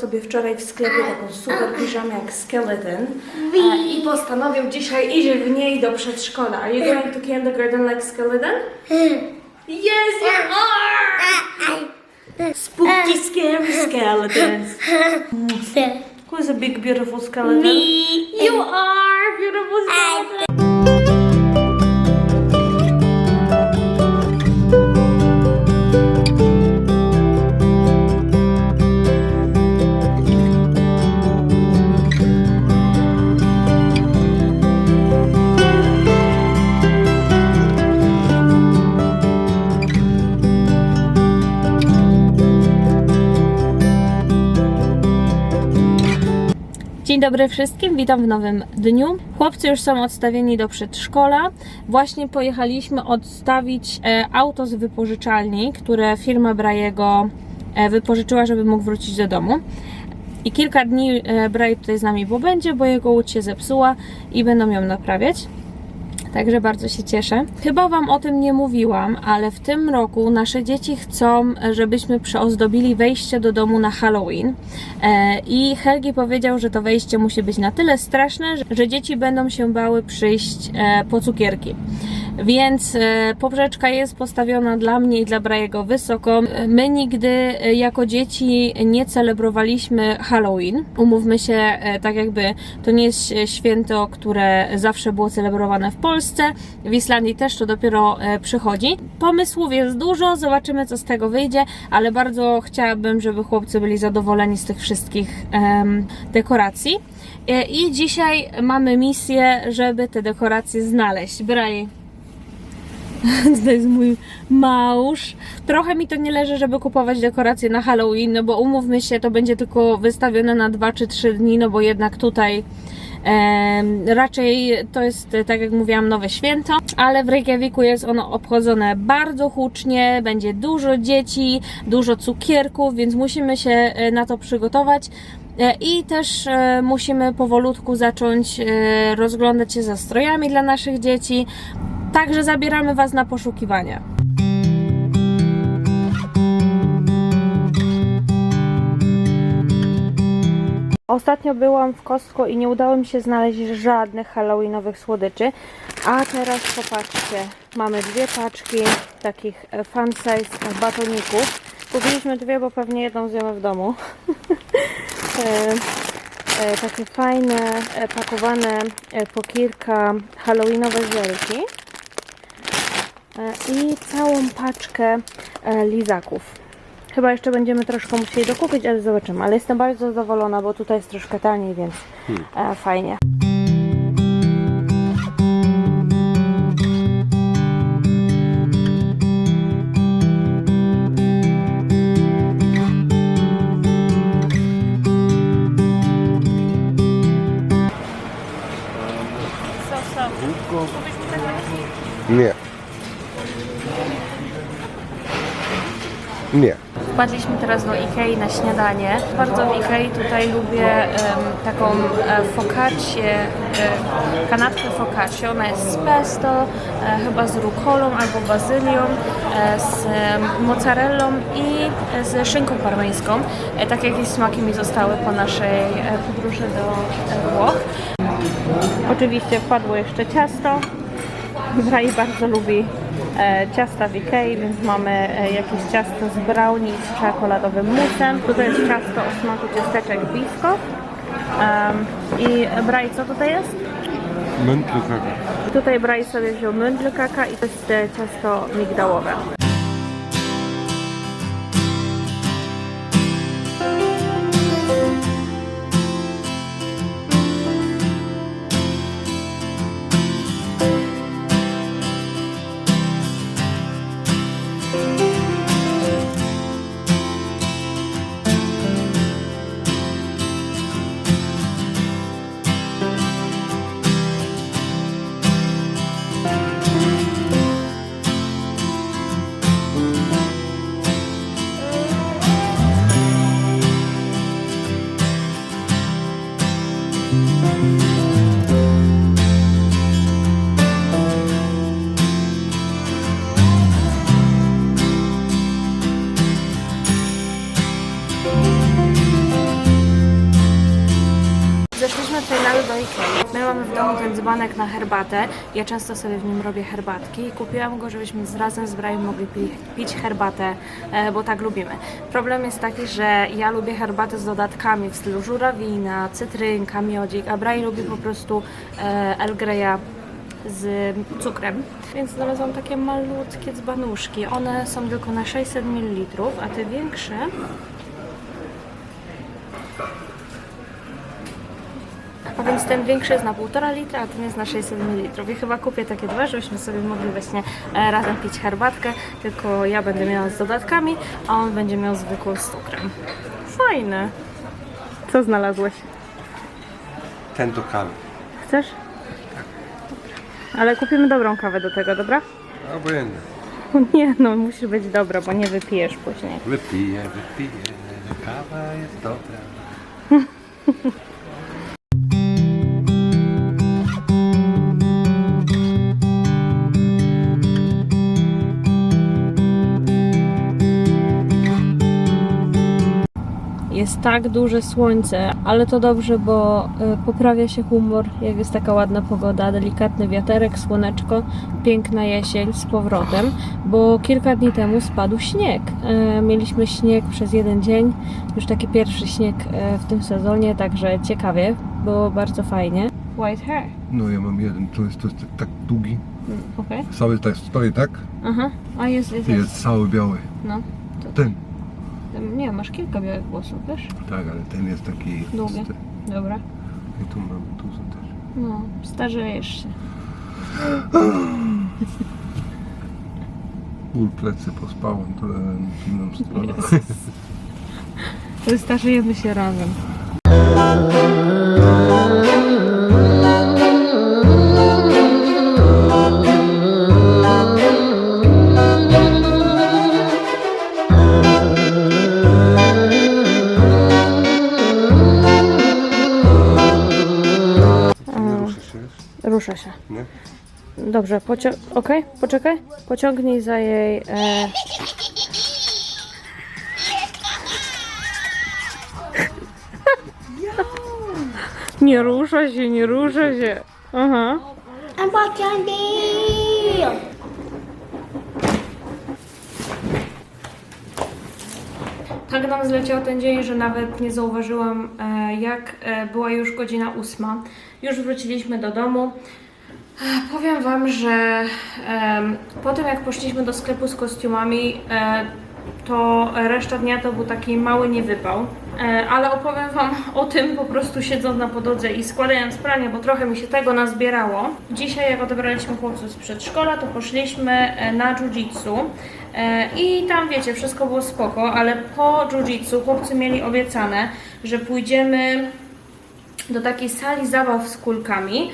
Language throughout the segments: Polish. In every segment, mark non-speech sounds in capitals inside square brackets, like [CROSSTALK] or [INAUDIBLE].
sobie wczoraj w sklepie taką super piżamę jak Skeleton e, i postanowił dzisiaj iść w niej do przedszkola. Are you going to kindergarten like Skeleton? Yes, you are! Spooky, scary skeletons. [LAUGHS] Who's a big, beautiful skeleton? Me. You are beautiful skeleton. Dobry wszystkim, witam w nowym dniu. Chłopcy już są odstawieni do przedszkola. Właśnie pojechaliśmy odstawić e, auto z wypożyczalni, które firma Brajego e, wypożyczyła, żeby mógł wrócić do domu. I kilka dni e, Braj tutaj z nami pobędzie, bo jego łódź się zepsuła i będą ją naprawiać. Także bardzo się cieszę. Chyba Wam o tym nie mówiłam, ale w tym roku nasze dzieci chcą, żebyśmy przyozdobili wejście do domu na Halloween. E, I Helgi powiedział, że to wejście musi być na tyle straszne, że- że dzieci będą się bały przyjść e, po cukierki. Więc e, poprzeczka jest postawiona dla mnie i dla Brajego wysoko. My nigdy e, jako dzieci nie celebrowaliśmy Halloween. Umówmy się, e, tak jakby to nie jest święto, które zawsze było celebrowane w Polsce. W Islandii też to dopiero przychodzi. Pomysłów jest dużo, zobaczymy co z tego wyjdzie, ale bardzo chciałabym, żeby chłopcy byli zadowoleni z tych wszystkich em, dekoracji. I dzisiaj mamy misję, żeby te dekoracje znaleźć. Braj, [LAUGHS] to jest mój małż. Trochę mi to nie leży, żeby kupować dekoracje na Halloween, no bo umówmy się, to będzie tylko wystawione na 2 czy 3 dni, no bo jednak tutaj em, raczej to jest, e, tak jak mówiłam, nowe święto, ale w Reykjaviku jest ono obchodzone bardzo hucznie, będzie dużo dzieci, dużo cukierków, więc musimy się e, na to przygotować. E, I też e, musimy powolutku zacząć e, rozglądać się za strojami dla naszych dzieci. Także zabieramy Was na poszukiwania. Ostatnio byłam w Costco i nie udało mi się znaleźć żadnych halloweenowych słodyczy. A teraz popatrzcie, mamy dwie paczki takich e, fun size batoników. Kupiliśmy dwie, bo pewnie jedną zjemy w domu. [LAUGHS] E, e, takie fajne, e, pakowane e, po kilka halloweenowe żelki i całą paczkę e, lizaków. Chyba jeszcze będziemy troszkę musieli dokupić, ale zobaczymy. Ale jestem bardzo zadowolona, bo tutaj jest troszkę taniej, więc e, fajnie. Nie. Nie. Wpadliśmy teraz do Ikei na śniadanie. Bardzo w Ikei tutaj lubię em, taką e, focaccię, e, kanapkę focaccia. Ona jest z pesto, e, chyba z rukolą albo bazylią, e, z mozzarellą i e, z szynką parmeńską. E, tak jakieś smaki mi zostały po naszej podróży do e, Włoch. Oczywiście wpadło jeszcze ciasto. Brai bardzo lubi e, ciasta w Ikei, więc mamy e, jakieś ciasto z brownie z czekoladowym musem. Tutaj jest ciasto o smaku ciasteczek bisko. Um, I Brai, co tutaj jest? Mętny kaka. Tutaj Brai sobie wziął mędl kaka i to jest e, ciasto migdałowe. Dzbanek na herbatę. Ja często sobie w nim robię herbatki i kupiłam go, żebyśmy z razem z Brian mogli pi- pić herbatę, e, bo tak lubimy. Problem jest taki, że ja lubię herbatę z dodatkami w stylu żurawina, cytrynka, miodzik, a Brian lubi po prostu e, Earl Greya z cukrem. Więc znalazłam takie malutkie dzbanuszki. One są tylko na 600 ml, a te większe A więc ten większy jest na 1,5 litra, a ten jest na 600 ml. I chyba kupię takie dwa, żebyśmy sobie mogli właśnie e, razem pić herbatkę, tylko ja będę miała z dodatkami, a on będzie miał zwykłą z cukrem. Fajne. Co znalazłeś? Ten do kawy. Chcesz? Ale kupimy dobrą kawę do tego, dobra? Obojętnie. [LAUGHS] Nie no, musi być dobra, bo nie wypijesz później. Wypiję, wypiję. Kawa jest dobra. [LAUGHS] Jest tak duże słońce, ale to dobrze, bo y, poprawia się humor, jak jest taka ładna pogoda, delikatny wiaterek, słoneczko, piękna jesień z powrotem, bo kilka dni temu spadł śnieg. E, Mieliśmy śnieg przez jeden dzień, już taki pierwszy śnieg e, w tym sezonie, także ciekawie, było bardzo fajnie. White hair, No ja mam jeden, to jest, to jest tak długi, okej. cały tak stoi tak, Aha, a jest, jest, jest. jest cały biały. No, Ten, nie, masz kilka białych włosów, wiesz? tak, ale ten jest taki... Długie. Dobra. I tu mam, tu są też. No, starzejesz się. Ból plecy pospałem, to w inną stronę. Starzejemy się razem. Dobrze, pocio- okej, poczekaj. Pociągnij za jej. E... [LAUGHS] nie rusza się, nie rusza się. Aha. Tak nam zleciał ten dzień, że nawet nie zauważyłam, e, jak e, była już godzina ósma. Już wróciliśmy do domu. Powiem Wam, że po tym jak poszliśmy do sklepu z kostiumami, e, to reszta dnia to był taki mały niewypał. E, Ale opowiem Wam o tym po prostu siedząc na podłodze i składając pranie, bo trochę mi się tego nazbierało. Dzisiaj jak odebraliśmy chłopców z przedszkola, to poszliśmy e, na jiu-jitsu. E, I tam wiecie, wszystko było spoko, ale po jiu-jitsu chłopcy mieli obiecane, że pójdziemy do takiej sali zabaw z kulkami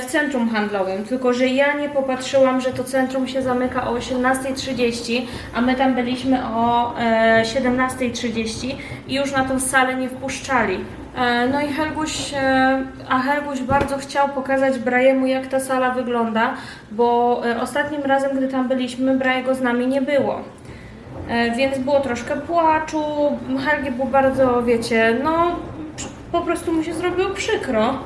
w centrum handlowym. Tylko, że ja nie popatrzyłam, że to centrum się zamyka o 18.30, a my tam byliśmy o e, 17.30 i już na tą salę nie wpuszczali. E, No i Helguś, e, a Helguś bardzo chciał pokazać Brajemu, jak ta sala wygląda, bo e, ostatnim razem, gdy tam byliśmy, Brajego z nami nie było. E, Więc było troszkę płaczu, Helgi był bardzo, wiecie, no po prostu mu się zrobiło przykro.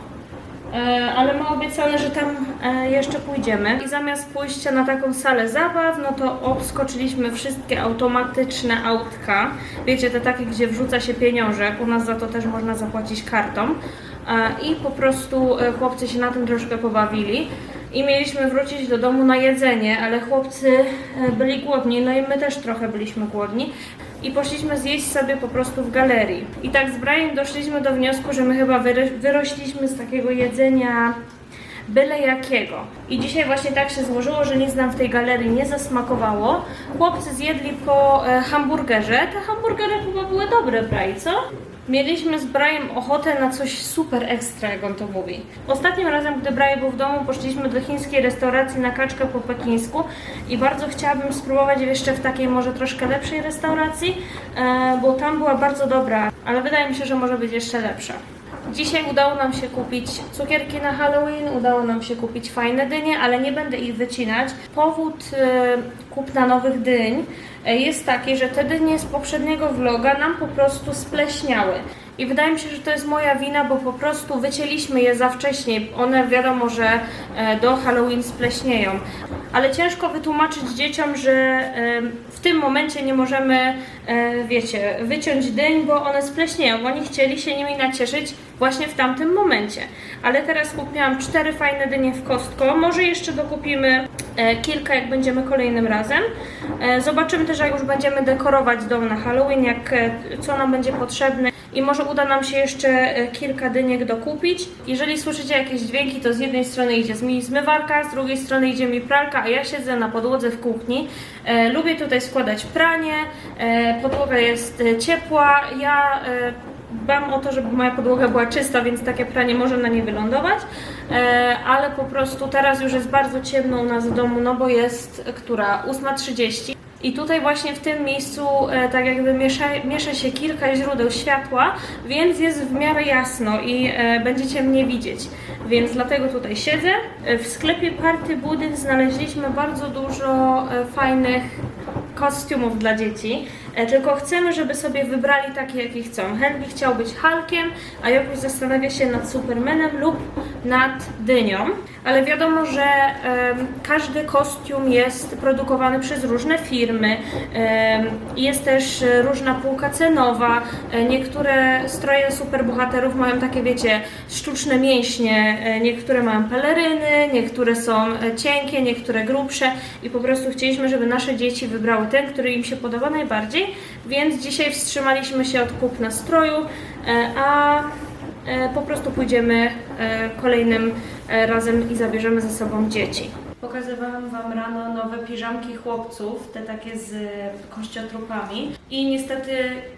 E, Ale ma obiecane, że tam e, jeszcze pójdziemy. I zamiast pójścia na taką salę zabaw, no to obskoczyliśmy wszystkie automatyczne autka. Wiecie, te takie, gdzie wrzuca się pieniążek. U nas za to też można zapłacić kartą. E, I po prostu chłopcy się na tym troszkę pobawili. I mieliśmy wrócić do domu na jedzenie, ale chłopcy byli głodni, no i my też trochę byliśmy głodni. I poszliśmy zjeść sobie po prostu w galerii. I tak z Brian doszliśmy do wniosku, że my chyba wyro- wyrośliśmy z takiego jedzenia byle jakiego. I dzisiaj właśnie tak się złożyło, że nic nam w tej galerii nie zasmakowało. Chłopcy zjedli po e, hamburgerze. Te hamburgery chyba były dobre, Bray, co? Mieliśmy z Brajem ochotę na coś super ekstra, jak on to mówi. Ostatnim razem, gdy Braj był w domu, poszliśmy do chińskiej restauracji na kaczkę po pekińsku i bardzo chciałabym spróbować jeszcze w takiej może troszkę lepszej restauracji, e, bo tam była bardzo dobra, ale wydaje mi się, że może być jeszcze lepsza. Dzisiaj udało nam się kupić cukierki na Halloween, udało nam się kupić fajne dynie, ale nie będę ich wycinać. Powód e, kupna nowych dyń e, jest taki, że te dynie z poprzedniego vloga nam po prostu spleśniały. I wydaje mi się, że to jest moja wina, bo po prostu wycięliśmy je za wcześnie. One wiadomo, że e, do Halloween spleśnieją. Ale ciężko wytłumaczyć dzieciom, że w tym momencie nie możemy, e, wiecie, wyciąć dyń, bo one spleśnieją. Oni chcieli się nimi nacieszyć właśnie w tamtym momencie. Ale teraz kupiłam cztery fajne dynie w Costco. Może jeszcze dokupimy e, kilka, jak będziemy kolejnym razem. Zobaczymy też, jak już będziemy dekorować dom na Halloween, jak, co nam będzie potrzebne. I może uda nam się jeszcze e, kilka dyniek dokupić. Jeżeli słyszycie jakieś dźwięki, to z jednej strony idzie mi zmywarka, z drugiej strony idzie mi pralka, a ja siedzę na podłodze w kuchni. E, lubię tutaj składać pranie, e, podłoga jest ciepła. Ja e, dbam o to, żeby moja podłoga była czysta, więc takie pranie może na nie wylądować. Ale po prostu teraz już jest bardzo ciemno u nas w domu, no bo jest która? 8.30. I tutaj właśnie w tym miejscu e, tak jakby miesza, miesza się kilka źródeł światła, więc jest w miarę jasno i e, będziecie mnie widzieć. Więc dlatego tutaj siedzę. E, W sklepie Party Budyń znaleźliśmy bardzo dużo fajnych kostiumów dla dzieci, tylko chcemy, żeby sobie wybrali takie, jakie chcą. Henry chciał być Hulkiem, a Jokuś zastanawia się nad Supermanem lub nad Dynią, ale wiadomo, że każdy kostium jest produkowany przez różne firmy, jest też e, różna półka cenowa, e, niektóre stroje superbohaterów mają takie, wiecie, sztuczne mięśnie, e, niektóre mają peleryny, niektóre są e, cienkie, niektóre grubsze. I po prostu chcieliśmy, żeby nasze dzieci wybrały ten, który im się podoba najbardziej, więc dzisiaj wstrzymaliśmy się od kupna stroju, e, a e, po prostu pójdziemy e, kolejnym razem i zabierzemy ze sobą dzieci. Pokazywałam Wam rano nowe piżamki chłopców, te takie z kościotrupami. I niestety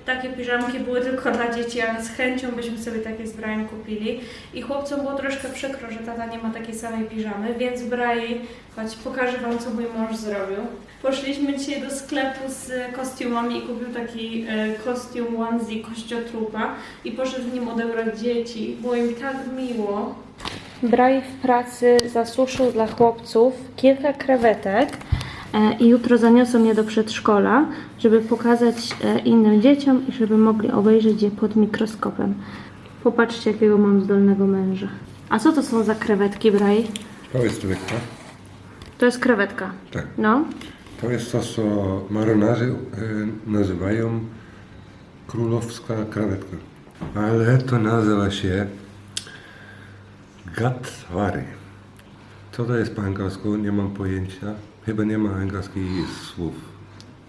takie piżamki były tylko dla dzieci, ale z chęcią byśmy sobie takie z Brian kupili. I chłopcom było troszkę przykro, że tata nie ma takiej samej piżamy, więc Brian, chodź, pokażę Wam, co mój mąż zrobił. Poszliśmy dzisiaj do sklepu z kostiumami i kupił taki e, kostium onesie kościotrupa i poszedł w nim odebrać dzieci. Było im tak miło. Braj w pracy zasuszył dla chłopców kilka krewetek e, i jutro zaniosą je do przedszkola, żeby pokazać e, innym dzieciom i żeby mogli obejrzeć je pod mikroskopem. Popatrzcie, jakiego mam zdolnego męża. A co to są za krewetki, Braj? To jest rybka. To jest krewetka. Tak. No. To jest to, co marynarze e, nazywają królowska krewetka. Ale to nazywa się gatwary. Co to jest po angielsku? Nie mam pojęcia. Chyba nie ma angielskich słów.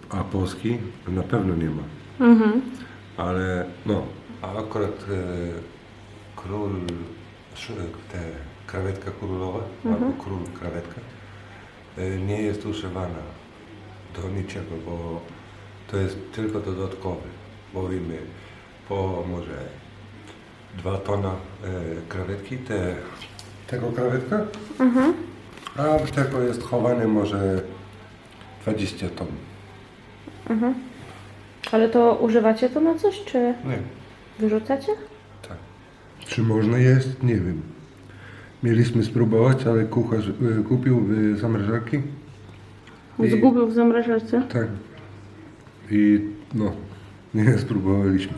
A polski? Na pewno nie ma. Mhm. Ale no, a akurat e, król, te krewetka królowa, albo król krewetka, e, nie jest używana do niczego, bo to jest tylko dodatkowy. Mówimy po może dwa tona e, krewetki, te, tego krewetka, a w tego jest chowane może 20 ton. Ale to używacie to na coś, czy Nie. wyrzucacie? Tak. Czy można jeść? Nie wiem. Mieliśmy spróbować, ale kucharz e, kupił w zamrażarki. Zgubił w zamrażarce? Tak. I no, [LAUGHS] nie spróbowaliśmy.